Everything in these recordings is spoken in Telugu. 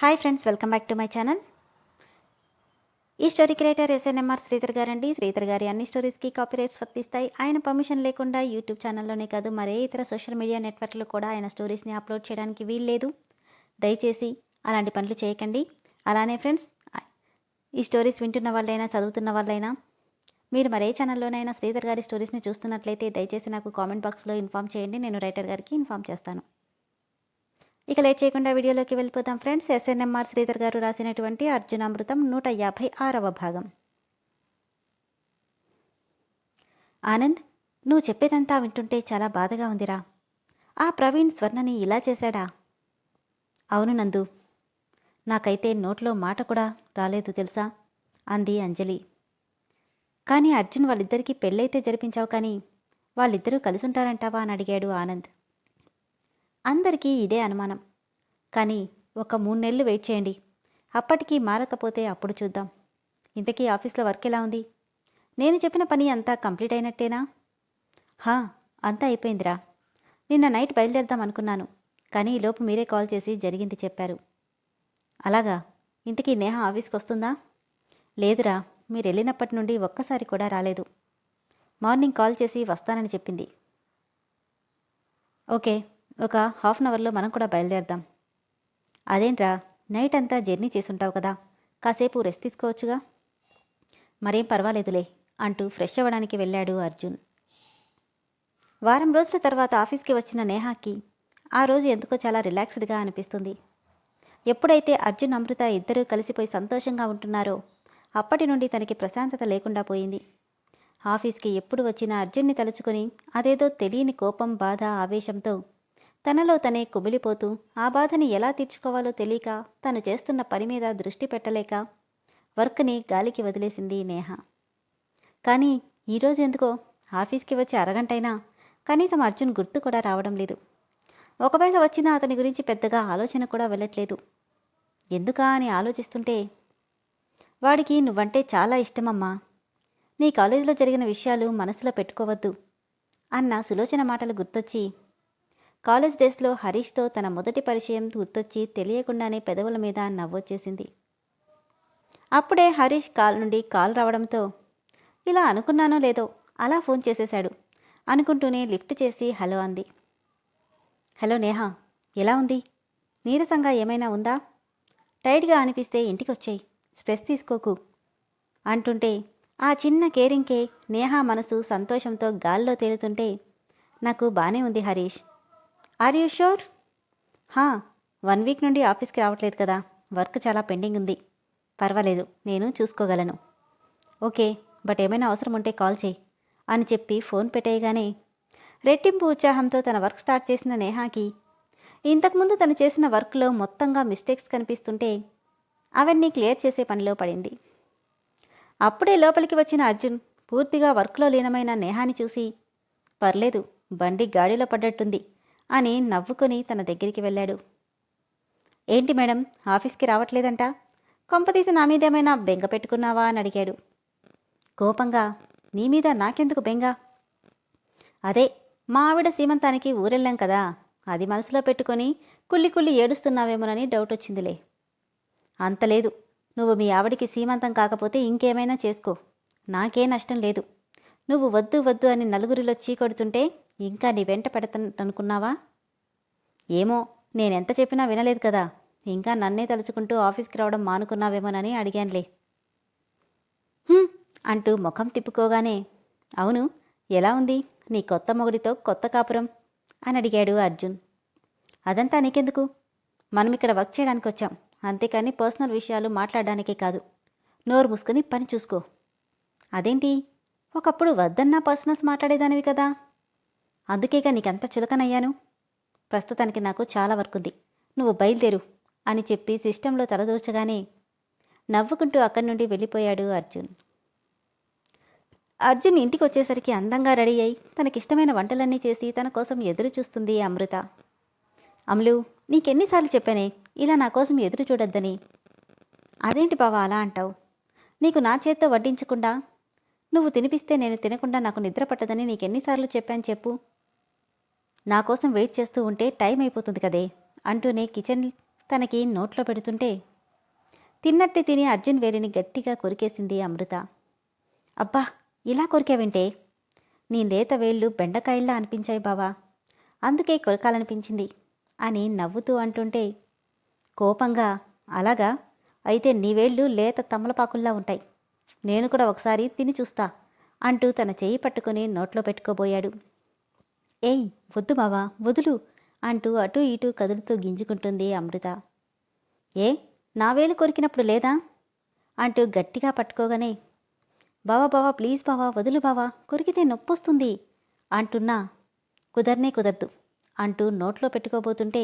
Hi friends welcome back to my channel ఈ స్టోరీ క్రియేటర్ ఎస్ఎన్ఎంఆర్ శ్రీధర్ గారండి. శ్రీధర్ గారి అన్ని స్టోరీస్కి కాపీరైట్స్ వర్తిస్తాయి. ఆయన పర్మిషన్ లేకుండా యూట్యూబ్ ఛానల్లోనే కాదు మరే ఇతర సోషల్ మీడియా నెట్వర్క్లో కూడా ఆయన స్టోరీస్ని అప్లోడ్ చేయడానికి వీల్లేదు. దయచేసి అలాంటి పనులు చేయకండి. అలానే ఫ్రెండ్స్ ఈ స్టోరీస్ వింటున్న వాళ్ళైనా చదువుతున్న వాళ్ళైనా మీరు మరే ఛానల్లోనైనా శ్రీధర్ గారి స్టోరీస్ని చూస్తున్నట్లయితే దయచేసి నాకు కామెంట్ బాక్స్లో ఇన్ఫామ్ చేయండి. నేను రైటర్ గారికి ఇన్ఫామ్ చేస్తాను. ఇక లేట్ చేయకుండా వీడియోలోకి వెళ్ళిపోతాం ఫ్రెండ్స్. ఎస్ఎన్ఎంఆర్ శ్రీధర్ గారు రాసినటువంటి అర్జునామృతం నూట యాభై ఆరవ భాగం. ఆనంద్ నువ్వు చెప్పేదంతా వింటుంటే చాలా బాధగా ఉందిరా. ఆ ప్రవీణ్ స్వర్ణని ఇలా చేశాడా? అవును నందు. నాకైతే నోట్లో మాట కూడా రాలేదు తెలుసా? అంది అంజలి. కానీ అర్జున్ వాళ్ళిద్దరికీ పెళ్ళైతే జరిపించావు కానీ వాళ్ళిద్దరూ కలిసి ఉంటారంటావా అని అడిగాడు ఆనంద్. అందరికీ ఇదే అనుమానం. కానీ ఒక మూడు నెలలు వెయిట్ చేయండి. అప్పటికి మారకపోతే అప్పుడు చూద్దాం. ఇంతకీ ఆఫీస్లో వర్క్ ఎలా ఉంది? నేను చెప్పిన పని అంతా కంప్లీట్ అయినట్టేనా? హా అంతా అయిపోయిందిరా. నిన్న నైట్ బయలుదేరదాం అనుకున్నాను. కానీ ఈలోపు మీరే కాల్ చేసి జరిగింది చెప్పారు. అలాగా? ఇంతకీ నేహ ఆఫీస్కి వస్తుందా? లేదురా మీరు వెళ్ళినప్పటి నుండి ఒక్కసారి కూడా రాలేదు. మార్నింగ్ కాల్ చేసి వస్తానని చెప్పింది. ఓకే. ఒక హాఫ్ అన్ అవర్లో మనం కూడా బయలుదేరదాం. అదేంట్రా నైట్ అంతా జర్నీ చేసుంటావు కదా కాసేపు రెస్ట్ తీసుకోవచ్చుగా? మరేం పర్వాలేదులే అంటూ ఫ్రెష్ అవ్వడానికి వెళ్ళాడు అర్జున్. వారం రోజుల తర్వాత ఆఫీస్కి వచ్చిన నేహాకి ఆ రోజు ఎందుకో చాలా రిలాక్స్డ్గా అనిపిస్తుంది. ఎప్పుడైతే అర్జున్ అమృత ఇద్దరూ కలిసిపోయి సంతోషంగా ఉంటున్నారో అప్పటి నుండి తనకి ప్రశాంతత లేకుండా పోయింది. ఆఫీస్కి ఎప్పుడు వచ్చినా అర్జున్ని తలుచుకొని అదేదో తెలియని కోపం బాధ ఆవేశంతో తనలో తనే కుమిలిపోతూ ఆ బాధని ఎలా తీర్చుకోవాలో తెలియక తను చేస్తున్న పని మీద దృష్టి పెట్టలేక వర్క్ని గాలికి వదిలేసింది నేహ. కానీ ఈరోజు ఎందుకో ఆఫీస్కి వచ్చి అరగంటైనా కనీసం అర్జున్ గుర్తు కూడా రావడం లేదు. ఒకవేళ వచ్చినా అతని గురించి పెద్దగా ఆలోచన కూడా వెళ్ళట్లేదు. ఎందుకా అని ఆలోచిస్తుంటే వాడికి నువ్వంటే చాలా ఇష్టమమ్మా. నీ కాలేజీలో జరిగిన విషయాలు మనసులో పెట్టుకోవద్దు అన్న సులోచన మాటలు గుర్తొచ్చి కాలేజ్ డేస్లో హరీష్తో తన మొదటి పరిచయం గుర్తొచ్చి తెలియకుండానే పెదవుల మీద నవ్వొచ్చేసింది. అప్పుడే హరీష్ కాల్ నుండి కాల్ రావడంతో ఇలా అనుకున్నానో లేదో అలా ఫోన్ చేసేశాడు అనుకుంటూనే లిఫ్ట్ చేసి హలో అంది. హలో నేహా ఎలా ఉంది? నీరసంగా ఏమైనా ఉందా? టైట్గా అనిపిస్తే ఇంటికి వచ్చేయి స్ట్రెస్ తీసుకోకు అంటుంటే ఆ చిన్న కేరింగ్కే నేహా మనసు సంతోషంతో గాల్లో తేలుతుంటే నాకు బానే ఉంది హరీష్ ఆర్ యూ షూర్ హా వన్ వీక్ నుండి ఆఫీస్కి రావట్లేదు కదా. వర్క్ చాలా పెండింగ్ ఉంది. పర్వాలేదు నేను చూసుకోగలను. ఓకే బట్ ఏమైనా అవసరం ఉంటే కాల్ చేయి అని చెప్పి ఫోన్ పెట్టేయగానే రెట్టింపు ఉత్సాహంతో తన వర్క్ స్టార్ట్ చేసిన నేహాకి ఇంతకుముందు తను చేసిన వర్క్లో మొత్తంగా మిస్టేక్స్ కనిపిస్తుంటే అవన్నీ క్లియర్ చేసే పనిలో పడింది. అప్పుడే లోపలికి వచ్చిన అర్జున్ పూర్తిగా వర్క్లో లీనమైన నేహాని చూసి పర్లేదు బండి గాడిలో పడ్డట్టుంది. అని నవ్వుకొని తన దగ్గరికి వెళ్ళాడు. ఏంటి మేడం ఆఫీస్కి రావట్లేదంట? కొంపతీసి నా మీదేమైనా బెంగ పెట్టుకున్నావా? అని అడిగాడు. కోపంగా నీ మీద నాకెందుకు బెంగ? అదే మా ఆవిడ సీమంతానికి ఊరెళ్ళాం కదా అది మనసులో పెట్టుకొని కుల్లి కుల్లి ఏడుస్తున్నావేమోనని డౌట్ వచ్చిందిలే. అంత లేదు నువ్వు మీ ఆవిడికి సీమంతం కాకపోతే ఇంకేమైనా చేసుకో నాకే నష్టం లేదు. నువ్వు వద్దు వద్దు అని నలుగురిలో చీకొడుతుంటే ఇంకా నీ వెంట పెడతాననుకున్నావా? ఏమో నేనెంత చెప్పినా వినలేదు కదా. ఇంకా నన్నే తలుచుకుంటూ ఆఫీస్కి రావడం మానుకున్నావేమోనని అడిగానులే. అంటూ ముఖం తిప్పుకోగానే అవును ఎలా ఉంది? నీ కొత్త మొగుడితో కొత్త కాపురం అని అడిగాడు అర్జున్. అదంతా నీకెందుకు? మనం ఇక్కడ వర్క్ చేయడానికి వచ్చాం అంతేకాని పర్సనల్ విషయాలు మాట్లాడడానికే కాదు. నోరు మూసుకుని పని చూసుకో. అదేంటి? ఒకప్పుడు వద్దన్నా పర్సనల్స్ మాట్లాడేదానివి కదా. అందుకేగా నీకెంత చులకనయ్యాను? ప్రస్తుతానికి నాకు చాలా వర్క్ ఉంది నువ్వు బయలుదేరు అని చెప్పి సిస్టంలో తలదూర్చగానే నవ్వుకుంటూ అక్కడి నుండి వెళ్ళిపోయాడు అర్జున్. అర్జున్ ఇంటికి వచ్చేసరికి అందంగా రెడీ అయి తనకిష్టమైన వంటలన్నీ చేసి తన కోసం ఎదురు చూస్తుంది అమృత. అమలు నీకెన్నిసార్లు చెప్పానే ఇలా నా కోసం ఎదురు చూడొద్దని. అదేంటి బావా అలా అంటావు? నీకు నా చేత్తో వడ్డించకుండా నువ్వు తినిపిస్తే నేను తినకుండా నాకు నిద్ర పట్టదని నీకెన్నిసార్లు చెప్పాను చెప్పు. నా కోసం వెయిట్ చేస్తూ ఉంటే టైం అయిపోతుంది కదే అంటూనే కిచెన్ తనకి నోట్లో పెడుతుంటే తిన్నట్టే తిని అర్జున్ వేరిని గట్టిగా కొరికేసింది అమృత. అబ్బా ఇలా కొరికావంటే? నీ లేత వేళ్ళు బెండకాయల్లా అనిపించాయి బావా. అందుకే కొరకాలనిపించింది అని నవ్వుతూ అంటుంటే కోపంగా అలాగా? అయితే నీ వేళ్ళు లేత తమలపాకుల్లా ఉంటాయి. నేను కూడా ఒకసారి తిని చూస్తా అంటూ తన చేయి పట్టుకుని నోట్లో పెట్టుకోబోయాడు. ఏయ్ వద్దు బావా వదులు అంటూ అటూ ఇటూ కదులుతూ గింజుకుంటుంది అమృత. ఏ నా వేలు కొరికినప్పుడు లేదా? అంటూ గట్టిగా పట్టుకోగానే బావా బావా ప్లీజ్ బావా వదులు బావా కొరికితే నొప్పొస్తుంది అంటున్నా. కుదరనే కుదరదు అంటూ నోట్లో పెట్టుకోబోతుంటే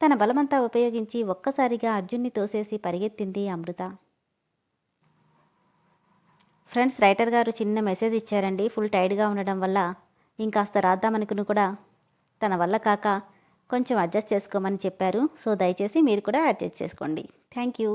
తన బలమంతా ఉపయోగించి ఒక్కసారిగా అర్జున్ని తోసేసి పరిగెత్తింది అమృత. ఫ్రెండ్స్ రైటర్ గారు చిన్న మెసేజ్ ఇచ్చారండి. ఫుల్ టైర్డ్గా ఉండడం వల్ల ఇంకాస్త రాద్దామనుకుని కూడా తన వల్ల కాక కొంచెం అడ్జస్ట్ చేసుకోమని చెప్పారు. సో దయచేసి మీరు కూడా అడ్జస్ట్ చేసుకోండి. Thank you.